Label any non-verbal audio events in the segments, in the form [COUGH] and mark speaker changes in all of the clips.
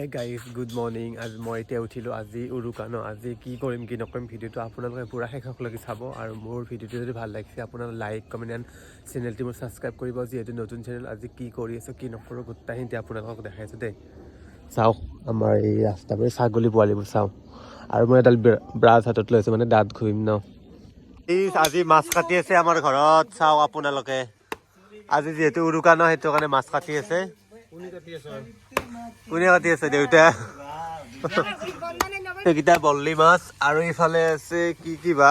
Speaker 1: এই guys good morning আজি মই এতিয়া উঠিলোঁ আজি উৰুকা ন আজি কি কৰিম কি নকৰিম ভিডিঅ'টো আপোনালোকে পূৰা শেষলৈকে চাব আৰু মোৰ ভিডিঅ'টো যদি ভাল লাগিছে আপোনালোকে লাইক কমেণ্ট এণ্ড চেনেলটো মোৰ ছাবস্ক্ৰাইব কৰিব যিহেতু নতুন চেনেল আজি কি কৰি আছোঁ কি নকৰোঁ গোটেইখিনি আপোনালোকক দেখাইছোঁ দেই। চাওক আমাৰ এই ৰাস্তাবোৰ ছাগলী পোৱালিবোৰ চাওঁ আৰু মই এডাল ব্ৰাছ হাতত লৈছোঁ মানে দাঁত ঘূৰিম ন। আজি মাছ কাটি আছে আমাৰ ঘৰত চাওক আপোনালোকে। আজি যিহেতু উৰুকা ন সেইটো কাৰণে মাছ কাটি আছে। কোনে কাটি আছে দেউতা সেইকেইটা বল্লি মাছ আৰু ইফালে আছে কি কি বা?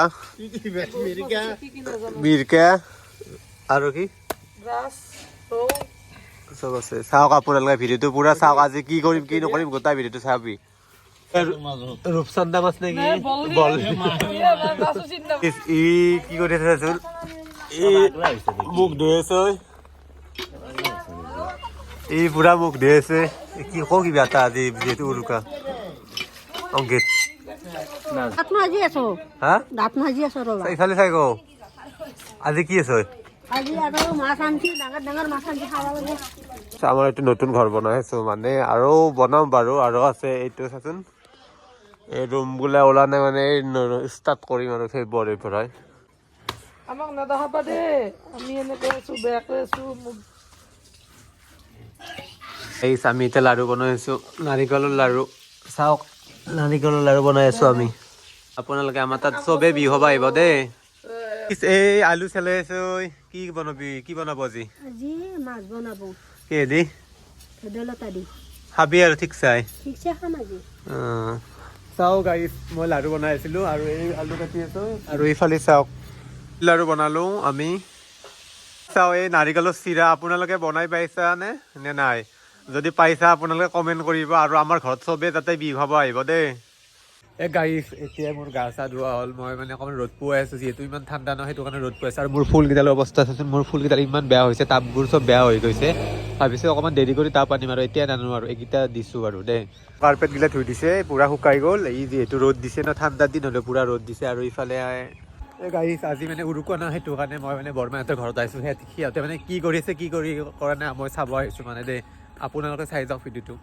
Speaker 1: মিৰকা। আৰু কি? চব আছে। চাওক আপোনালোকে ভিডিঅ'টো পুৰা চাওক আজি কি কৰিম কি নকৰিম গোটেই ভিডিঅ'টো চাবি। ৰূপচন্দা মাছ নেকি ই কি কৰি আছে চোন মোক ধুই আছে মোক ধুই আছে কি কওঁ কিবা এটা আজি যিহেতু উৰুকা অংকিত
Speaker 2: দাঁত মাজি আছো
Speaker 1: হা
Speaker 2: দাঁত মাজি আছো ৰবা
Speaker 1: ইফালে চাই কওঁ আজি কি আছে ঐ?
Speaker 2: আজি আৰু মাছ আনছি ডাঙৰ ডাঙৰ মাছ আনছি খাব লাগে
Speaker 1: আমাৰ এইটো নতুন ঘৰ বনাই আছো মানে আৰু বনাম বাৰু আৰু আছে এইটো চাচোন এই ৰুম বোলে ওলা নাই মানে ষ্টাৰ্ট কৰিম আৰু ফেব্ৰুৱাৰীৰ পৰাই
Speaker 3: আমাক নেদেখাবা দেই আমি এনেকৈ আছো বেয়াকৈ আছো মোক
Speaker 1: এই আমি এতিয়া লাড়ু বনাই আছো। নাৰিকলৰ লাড়ু। চাওক নাৰিকলৰ লাড়ু বনাই আছো আমি। আপোনালোকে আমাৰ তাত চবেই বিহু আহিব দেই। এই আলু চেলাই আছো কি বনাবি কি বনাব আজি?
Speaker 2: মাছ বনাব।
Speaker 1: কিহেদি? খাবি আৰু ঠিক চাই।
Speaker 2: ঠিকছে খাম আজি।
Speaker 1: চাওঁ গাড়ী মই লাড়ু বনাই আছিলোঁ আৰু এই আলু কাটি আছোঁ। আৰু এইফালে চাওক লাড়ু বনালোঁ আমি। চাওঁ এই নাৰিকলৰ চিৰা আপোনালোকে বনাই পাইছানে নে নাই? যদি পাইছা আপোনালোকে কমেণ্ট কৰিব আৰু আমাৰ ঘৰত চবেই তাতে বিহু খাব আহিব দেই। এই গাড়ী এতিয়া মোৰ গা চা ধোৱা হ'ল। মই মানে অকণমান ৰ'দ পোৱাই আছোঁ যিহেতু ইমান ঠাণ্ডা নহয় সেইটো কাৰণে ৰ'দ পোৱাইছে। আৰু মোৰ ফুলকেইডালৰ অৱস্থা চাচোন মোৰ ফুলকেইডাল ইমান বেয়া হৈছে টাববোৰ চব বেয়া হৈ গৈছে। ভাবিছোঁ অকণমান দেৰি কৰি তাপ আনিম আৰু এতিয়া নানো আৰু এইকেইটা দিছোঁ বাৰু দেই। কাৰ্পেটগিলা ধুই দিছে পূৰা শুকাই গ'ল। এই যিহেতু ৰ'দ দিছে ন ঠাণ্ডাৰ দিন হ'লে পূৰা ৰ'দ দিছে আৰু ইফালে। গাড়ী আজি মানে উৰুকা ন সেইটো কাৰণে মই মানে বৰমাহঁতৰ ঘৰত আহিছোঁ। সিহঁত সিহঁতে মানে কি কৰি আছে কি কৰি কৰা নাই মই চাব আহিছোঁ মানে দেই। আপোনালোকে চাই যাওক ভিডিঅ'টো।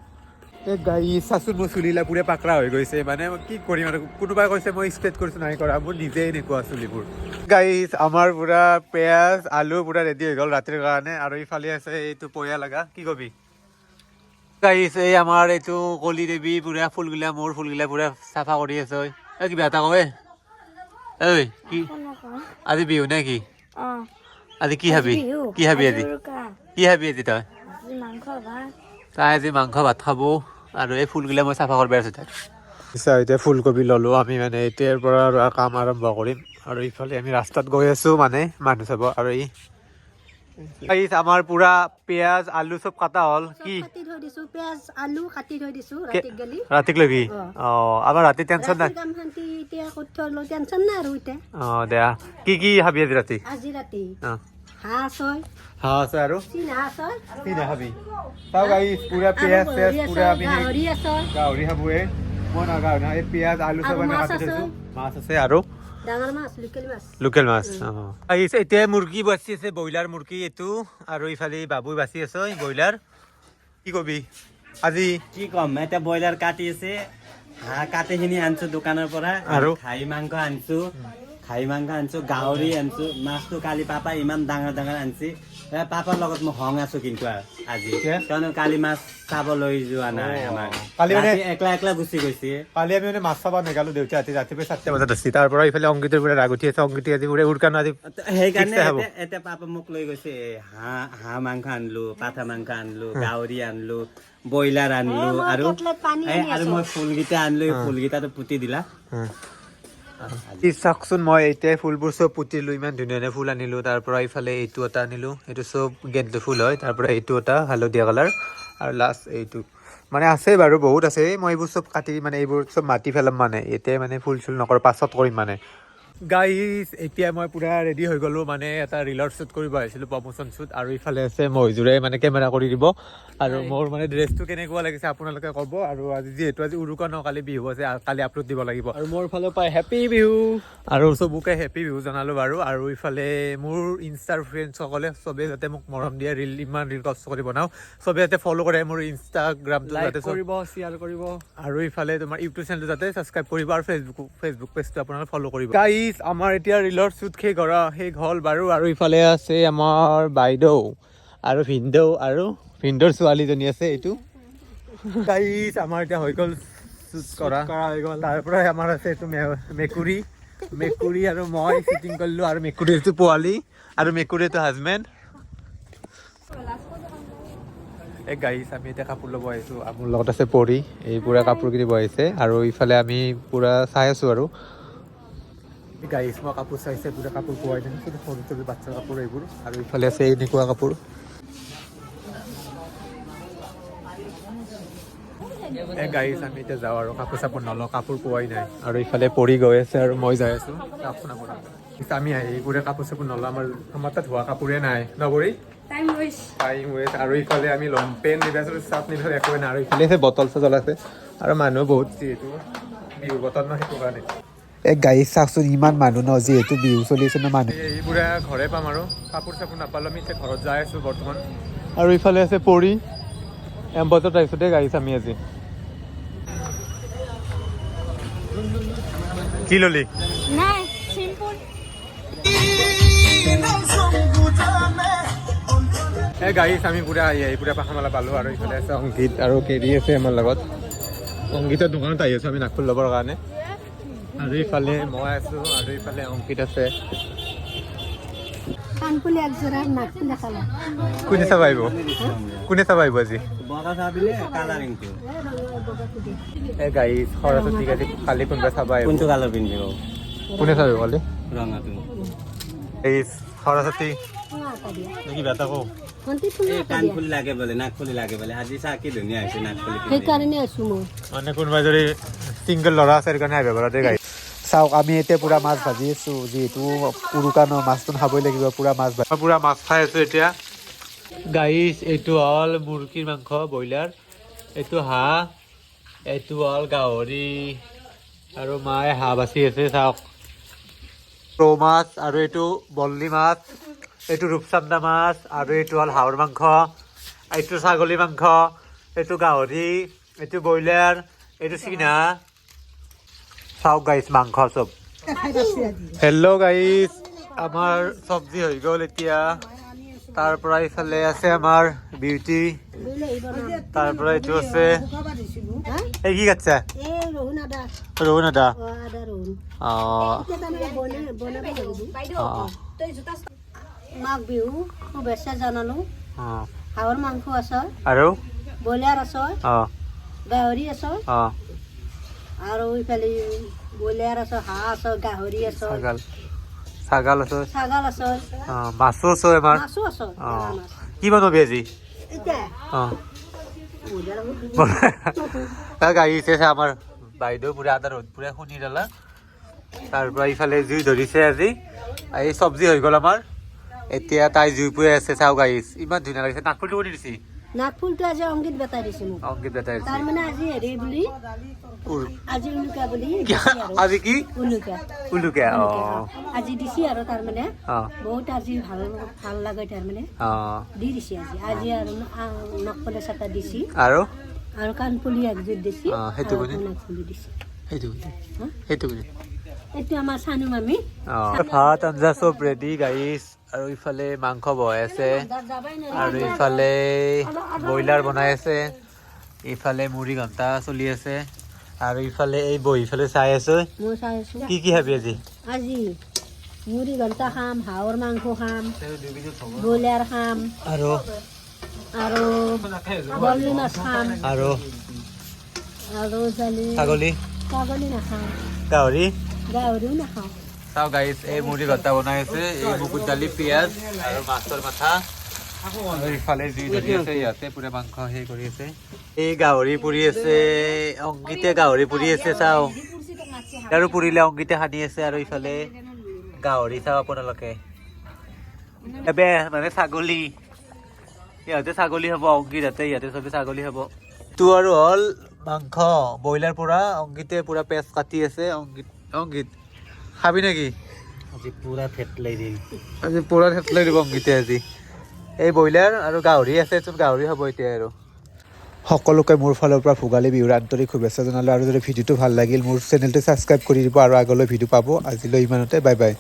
Speaker 1: এই গাড়ী চাচোন মোৰ চুলিলা পুৰা পাকৰা হৈ গৈছে মানে মই কি কৰিম আৰু কোনোবাই কৈছে মই ষ্ট্ৰেট কৰিছোঁ নাই কৰা মোৰ নিজেই এনেকুৱা চুলিবোৰ। গাড়ী আমাৰ পুৰা পিঁয়াজ আলু পুৰা ৰেডি হৈ গ'ল ৰাতিৰ কাৰণে আৰু ইফালে আছে এইটো পয়া লগা কি কবি? গাইছ এই আমাৰ এইটো কলি দেৱী পুৰা ফুলগিলা মোৰ ফুলগিলা পুৰা চাফা কৰি আছে এই কিবা এটা কয় ঐ। কি? আজি বিহু নে কি? আজি কি খাবি? কি খাবি আজি কি খাবি আজি তই?
Speaker 2: মাংস ভাত।
Speaker 1: তাই আজি মাংস ভাত খাব। আৰু এই ফুলগিলা মই চাফা কৰিব আছোঁ তাক পিছে এতিয়া ফুলকবি ল'লোঁ। আমি মানে এতিয়াৰ পৰা আৰু কাম আৰম্ভ কৰিম। আৰু ইফালে আমি ৰাস্তাত গৈ আছোঁ মানে মানুহ চাব। আৰু ই আমাৰ পুৰা পিঁয়াজ আলু চব কাটা হ'ল। কি?
Speaker 2: থৈ দিছো।
Speaker 1: কে-
Speaker 2: ৰাতিক
Speaker 1: লগি অঁ। আমাৰ ৰাতি টেনশ্যন নাই। অঁ দে কি কি খাবি আজি ৰাতি?
Speaker 2: আজি ৰাতি।
Speaker 1: গাড়ী পুৰা পিঁয়াজ
Speaker 2: আৰু
Speaker 1: চিয়াজ
Speaker 2: গাহৰি
Speaker 1: পুৰা
Speaker 2: আছে
Speaker 1: আমি
Speaker 2: গাহৰি আছে
Speaker 1: গাহৰি খাবোৱে মই নাগাহৰি নহয় এই পিঁয়াজ আলু চব
Speaker 2: আৰু মাছ
Speaker 1: কাটি
Speaker 2: আছে।
Speaker 1: মাছ আছে আৰু
Speaker 2: লোকেল মাছ।
Speaker 1: অঁ। আহিছে এতিয়া মুৰ্গী বাচি আছে ব্ৰইলাৰ মুৰ্গী এইটো। আৰু ইফালে বাবুই বাচি আছে ব্ৰইলাৰ। কি কবি? আজি
Speaker 4: কি কম এতিয়া ব্ৰইলাৰ কাটি আছে। হাঁহ কাটিখিনি আনিছো দোকানৰ পৰা।
Speaker 1: আৰু?
Speaker 4: খাহী মাংস আনিছো। মাংস আনিছো গাহৰি আনিছো মাছটো কালি পাপাই ইমান ডাঙৰ ডাঙৰ আনিছে এ পাপাৰ লগত মই হং আছো কিন্তু আজি? কিয়নো কালি মাছ চাব লৈ যোৱা নাই
Speaker 1: অ,
Speaker 4: আমাক
Speaker 1: কালি মানে-
Speaker 4: একলা একলা গুচি গৈছে
Speaker 1: কালি আমি মানে মাছ চাব নেগালো দেউতা ৰাতি ৰাতিপুৱা চাৰিটা বজাত আছিল তাৰ পৰা ইফালে অংকিতৰ পৰা ৰাগ উঠি আছে অংকিতে আজি পুৰা উৰকান আজি
Speaker 4: সেইকাৰণে এতিয়া- পাপা মোক লৈ গৈছে এ, হাঁহ হাঁহ মাংস আনলো পাঠা মাংস আনলো গাহৰি আনলো ব্ৰইলাৰ আনলো আৰু আৰু মই ফুলকেইটা আনলো ফুলকেইটাটো পুতি দিলা
Speaker 1: চাওকচোন মই এতিয়া ফুলবোৰ চব পুতিলোঁ ইমান ধুনীয়া ধুনীয়া ফুল আনিলোঁ। তাৰ পৰা ইফালে এইটো এটা আনিলোঁ। এইটো চব গেন্দু ফুল হয়। তাৰ পৰা এইটো এটা হালধীয়া কালাৰ আৰু লাষ্ট এইটো। মানে আছে বাৰু বহুত আছে। মই এইবোৰ চব কাটি মানে এইবোৰ চব মাটি পেলাম মানে। এতিয়া মানে ফুল চুল নকৰোঁ পাছত কৰিম মানে। গাইজ এতিয়া মই পুৰা ৰেডি হৈ গ'লো মানে এটা ৰিলৰ শ্বুট কৰিব আহিছিলোঁ প্ৰমোচন শ্বুট আৰু ইফালে আছে মহিজুৰে মানে কেমেৰা কৰি দিব। আৰু মোৰ মানে ড্ৰেছটো কেনেকুৱা লাগিছে আপোনালোকে ক'ব আৰু আজি যিহেতু আজি উৰুকা ন কালি বিহু আছে কালি আপলোড দিব লাগিব। আৰু মোৰ ফালৰ পৰা হেপী বিহু। আৰু চবকে হেপী বিহু জনালোঁ বাৰু আৰু ইফালে মোৰ ইনষ্টাৰ ফ্ৰেণ্ডসকলে চবেই যাতে মোক মৰম দিয়ে ৰিল ইমান ৰিল কষ্ট কৰি বনাওঁ চবেই যাতে ফ'ল' কৰে মোৰ ইনষ্টাগ্ৰামটো যাতে
Speaker 5: কৰিব শ্বেয়াৰ কৰিব।
Speaker 1: আৰু ইফালে তোমাৰ ইউটিউব চেনেলটো যাতে ছাবস্ক্ৰাইব কৰিব আৰু ফেচবুক ফেচবুক পেজটো আপোনালোকে ফ'ল' কৰিব। গাইজ আমাৰ এতিয়া ৰিলৰ শ্বুট শেষ কৰা শেষ হ'ল বাৰু। আৰু ইফালে আছে আমাৰ বাইদেউ আৰু ভিনদেউ আৰু ভিনদেউৰ ছোৱালীজনী আছে এইটো। গাইজ আমাৰ এতিয়া হৈ গ'ল শ্বুট কৰা।
Speaker 5: হৈ গ'ল।
Speaker 1: তাৰ পৰাই আমাৰ আছে এইটো মেকুৰী। মেকুৰী আৰু মই শ্বুটিং কৰিলোঁ আৰু মেকুৰীৰ এইটো পোৱালি আৰু মেকুৰী এইটো হাজবেণ্ড এই গাড়ী আমি এতিয়া কাপোৰ ল'ব আহিছোঁ। মোৰ লগত আছে পৰি। এই পূৰা কাপোৰ কিনিব আহিছে। আৰু ইফালে আমি পূৰা চাই আছোঁ আৰু। গাড়ী মই কাপোৰ চাইছে পূৰা কাপোৰ পোৱাই নাই কিন্তু সৰু সৰু বাচ্ছাৰ কাপোৰ এইবোৰ আৰু ইফালে আছে এনেকুৱা কাপোৰ। এই গাড়ী আমি এতিয়া যাওঁ আৰু কাপোৰ চাপোৰ নলওঁ কাপোৰ পোৱাই নাই। আৰু ইফালে পৰি গৈ আছে আৰু মই যাই আছোঁ। কাপোৰ নাপোৰ আমি আহি এইবোৰে কাপোৰ চাপোৰ নলওঁ আমাৰ আমাৰ তাত হোৱা কাপোৰে নাই। নবৰি আৰু ইফালে আমি লং পেণ্ট চাৰ্ট নিবাইছোঁ একোৱে নাই। আৰু ইফালে বটল চটল আছে আৰু মানুহ বহুত যিহেতু বিহু বটল ন সেইটো কাৰণে।
Speaker 5: এই গাড়ী চাওকচোন ইমান মানুহ ন যিহেতু বিহু চলি আছে ন মানুহ।
Speaker 1: এইবোৰে ঘৰে পাম আৰু। কাপোৰ চাপোৰ নাপালোঁ আমি এতিয়া ঘৰত যাই আছোঁ বৰ্তমান। আৰু ইফালে আছে পৰি এম্বজত আহিছোঁ দেই গাড়ী চামি আজি। কি ললি? এই গাড়ী আমি পুৰা আহি আহি পুৰা পাখামালা পালোঁ আৰু ইফালে আছে অংকিত আৰু কেৰি আছে আমাৰ লগত। অংকিতৰ দোকানত আহি আছোঁ আমি নাগপুৰ ল'বৰ কাৰণে। আৰু ইফালে মই আছোঁ আৰু ইফালে অংকিত আছে। কোনে চাব আহিব? কোনে চাব আহিব আজি? এই গাড়ী সৰস্বতী গাড়ী কালি কোনোবা চাব আহিব।
Speaker 4: কোনটো কালাৰ পিন্ধিব
Speaker 1: কোনে চাব কালি?
Speaker 4: ৰঙাটো।
Speaker 1: এই সৰস্বতী কিবা এটা কওঁ।
Speaker 4: এই কাণফুলি লাগে বোলে নাকফুলি লাগে বোলে। আজি চা কি ধুনীয়া হৈছে নাকফুলি
Speaker 2: সেইকাৰণে আছোঁ মই।
Speaker 1: মানে কোনোবা যদি চিংগল ল'ৰা আছে সেইকাৰণে আহিব পাৰা দেই গাড়ী
Speaker 5: চাওক আমি এতিয়া পুৰা মাছ ভাজি আছো যিহেতু উৰুকা ন মাছটো খাবই লাগিব পুৰা মাছ ভাজি।
Speaker 1: পুৰা মাছ খাই আছোঁ এতিয়া। গাইছ এইটো হ'ল মুৰ্গীৰ মাংস ব্ৰইলাৰ। এইটো হাঁহ এইটো হ'ল গাহৰি আৰু মায়ে হাঁহ বাচি আছে চাওক। ৰৌ মাছ আৰু এইটো বল্লি মাছ এইটো ৰূপচান্দা মাছ আৰু এইটো হ'ল হাঁহৰ মাংস এইটো ছাগলী মাংস এইটো গাহৰি এইটো ব্ৰইলাৰ এইটো চিনা। চাওক গাইছ মাংস চব। হেল্ল' গাইছ আমাৰ চব্জি হৈ গ'ল এতিয়া। তাৰ পৰা ইফালে আছে আমাৰ বিউটি তাৰ পৰা এইটো আছে। এই কি কাটছা?
Speaker 2: ৰহুন আদা। মাঘ বিহু শুভেচ্ছা জনালোঁ।
Speaker 1: অঁ।
Speaker 2: হাঁহৰ মাংস আছে
Speaker 1: আৰু?
Speaker 2: ব্ৰইলাৰ আছে
Speaker 1: অঁ।
Speaker 2: গাহৰি আছে
Speaker 1: অঁ
Speaker 2: আৰু ইফালে ব্ৰইলাৰ আছে হাঁহ আছে গাহৰি আছে।
Speaker 1: ছাগাল। ছাগাল [LAUGHS] আছে?
Speaker 2: ছাগাল আছে।
Speaker 1: মাছো আছে আমাৰ
Speaker 2: মাছো আছে
Speaker 1: কি বনাবি আজি?
Speaker 2: হ'ব।
Speaker 1: আমাৰ বাইদেউ পুৰা আদা ৰ'দ পুৰা শুনি দালা তাৰ পৰা ইফালে জুই ধৰিছে আজি। এই চব্জি হৈ গ'ল আমাৰ। এতিয়া তাই জুই পুৰাই আছে চাওঁ গাড়ী ইমান ধুনীয়া লাগিছে। নাগপুৰটো কৰি দিছি।
Speaker 2: নাগফুলটো আজি অংকিত বেটাই দিছে মোক
Speaker 1: অংকিত বেটাই দিছি
Speaker 2: তাৰমানে আজি হেৰি বুলি আজি উলুকা বুলি
Speaker 1: আজি কি?
Speaker 2: উলুকা।
Speaker 1: উলুকা, অ।
Speaker 2: আজি দিছে আৰু তাৰমানে
Speaker 1: অঁ।
Speaker 2: বহুত আজি ভালো ভালো লাগে তাৰমানে
Speaker 1: অঁ।
Speaker 2: দি দিছে আজি। আজি আৰু নকলে চাটা দিছে।
Speaker 1: আৰু?
Speaker 2: আৰু কাণফুলি একযোৰ দিছে।
Speaker 1: সেইটো
Speaker 2: দিছে।
Speaker 1: সেইটো? সেইটো
Speaker 2: এইটো আমাৰ চানু মামী।
Speaker 1: ভাত আঞ্জা চব ৰেডি গাইছ আৰু ইফালে মাংস বহাই আছে আৰু ইফালে ব্ৰইলাৰ বনাই আছে ইফালে মুড়ি ঘণ্টা চলি আছে আৰু ইফালে এই বহি ফালে চাই আছো। কি কি খাবি আজি?
Speaker 2: আজি মুড়ি ঘণ্টা খাম হাঁহৰ মাংস খাম ব্ৰইলাৰ খাম
Speaker 1: আৰু?
Speaker 2: আৰু বল্লি মাছ খাম।
Speaker 1: আৰু?
Speaker 2: আৰু
Speaker 1: ছাগলী?
Speaker 2: ছাগলী নাখাওঁ।
Speaker 1: গাহৰি?
Speaker 2: গাহৰিও নাখাওঁ।
Speaker 1: চাওঁ গাইছ এই মুড়ি ঘণ্টা বনাই আছে, এই মুগুৰ দালি, পিঁয়াজ আৰু মাছৰ মাথা। ইফালে জুই ধৰি আছে, ইয়াতে পুৰা মাংস সেই কৰি আছে। এই গাহৰি পুৰি আছে অংকিতে গাহৰি পুৰি আছে, চাওঁ। আৰু পুৰিলে অংকিতে সানি আছে, আৰু ইফালে গাহৰি চাওঁ আপোনালোকে। এবে মানে ছাগলী। ইহঁতে ছাগলী হ'ব অংকিত ইয়াতে ইহঁতে চবে ছাগলী হ'ব। তো আৰু হ'ল মাংস, ব্ৰইলাৰ পৰা অংকিতে পুৰা পেজ কাটি আছে অংকিত অংকিত খাবি নেকি?
Speaker 4: আজি পুৰা থেতলাই দিম।
Speaker 1: আজি পুৰা থেতলাই দিব অংকিতে আজি। এই ব্ৰইলাৰ আৰু গাহৰি আছে চব গাহৰি হ'ব এতিয়া আৰু।
Speaker 5: সকলোকে মোৰ ফালৰ পৰা ভোগালী বিহুৰ আন্তৰিক শুভেচ্ছা জনালোঁ আৰু যদি ভিডিঅ'টো ভালো লাগিল মোৰ চেনেলটো ছাবস্ক্ৰাইব কৰি দিব আৰু আগলৈ ভিডিঅ' পাব। আজিলৈ ইমানতে বাই বাই।